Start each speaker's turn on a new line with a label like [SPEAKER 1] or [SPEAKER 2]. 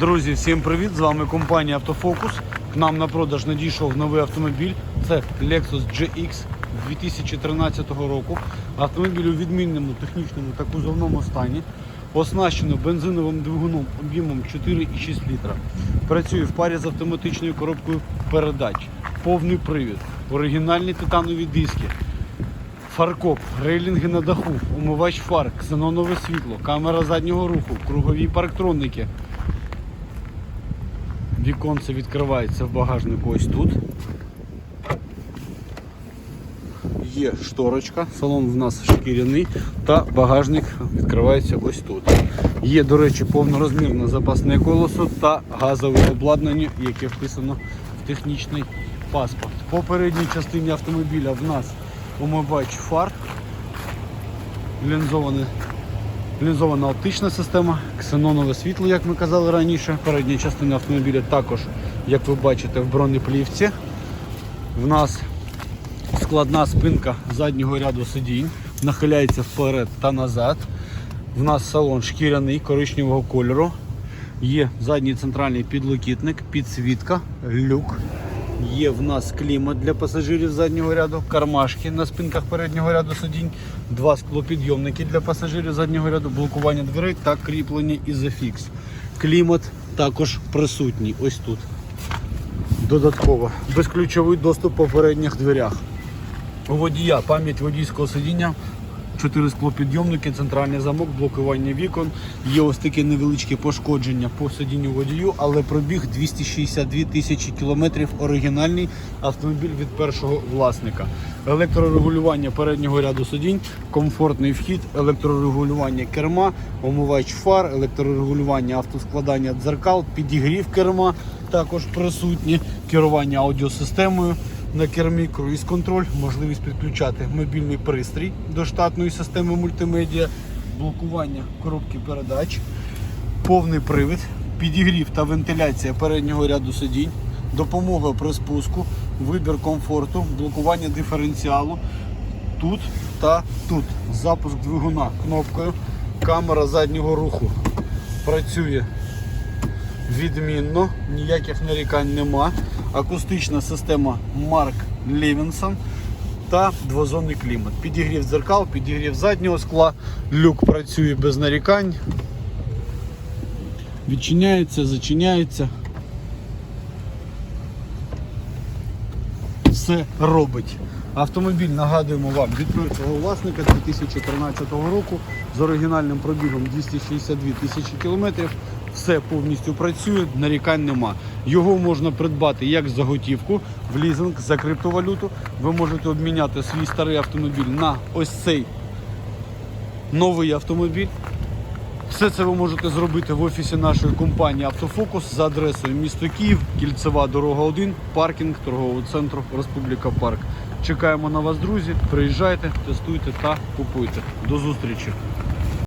[SPEAKER 1] Друзі, всім привіт! З вами компанія Автофокус. К нам на продаж надійшов новий автомобіль. Це Lexus GX 2013 року. Автомобіль у відмінному технічному та кузовному стані. Оснащено бензиновим двигуном об'ємом 4,6 літра. Працює в парі з автоматичною коробкою передач. Повний привід, оригінальні титанові диски, Фаркоп, рейлінги на даху, умивач фар, ксенонове світло, камера заднього руху, кругові парктронники. Віконце відкривається в багажнику ось тут. Є шторочка, салон в нас шкіряний та багажник відкривається ось тут. Є, до речі, повнорозмірне запасне колесо та газове обладнання, яке вписано в технічний паспорт. По передній частині автомобіля в нас умивач фар, лінзоване Лінзована оптична система, ксенонове світло, як ми казали раніше. Передня частина автомобіля також, як ви бачите, в бронеплівці. В нас складна спинка заднього ряду сидінь, нахиляється вперед та назад. В нас салон шкіряний коричневого кольору. Є задній центральний підлокітник, підсвітка, люк. Є в нас клімат для пасажирів заднього ряду, кармашки на спинках переднього ряду сидінь, два склопідйомники для пасажирів заднього ряду, блокування дверей та кріплення ізофікс. Клімат також присутній. Ось тут. Додатково. Безключовий доступ по передніх дверях. У водія пам'ять водійського сидіння. Чотири склопідйомники, центральний замок, блокування вікон. Є ось такі невеличкі пошкодження по сидінню водію, але пробіг 262 тисячі кілометрів. Оригінальний автомобіль від першого власника. Електрорегулювання переднього ряду сидінь, комфортний вхід, електрорегулювання керма, омивач фар, електрорегулювання автоскладання дзеркал, підігрів керма також присутні, керування аудіосистемою на кермі, круїз-контроль, можливість підключати мобільний пристрій до штатної системи мультимедіа, блокування коробки передач, повний привід, підігрів та вентиляція переднього ряду сидінь, допомога при спуску, вибір комфорту, блокування диференціалу тут та тут. Запуск двигуна кнопкою, камера заднього руху працює відмінно, ніяких нарікань нема. Акустична система Марк Левінсон та двозонний клімат. Підігрів дзеркал, підігрів заднього скла, люк працює без нарікань. Відчиняється, зачиняється. Все робить. Автомобіль, нагадуємо вам, від першого власника 2013 року з оригінальним пробігом 262 тисячі кілометрів. Все повністю працює, нарікань нема. Його можна придбати як за готівку, в лізинг за криптовалюту. Ви можете обміняти свій старий автомобіль на ось цей новий автомобіль. Все це ви можете зробити в офісі нашої компанії Автофокус за адресою місто Київ, кільцева дорога 1, паркінг торгового центру Республіка Парк. Чекаємо на вас, друзі. Приїжджайте, тестуйте та купуйте. До зустрічі!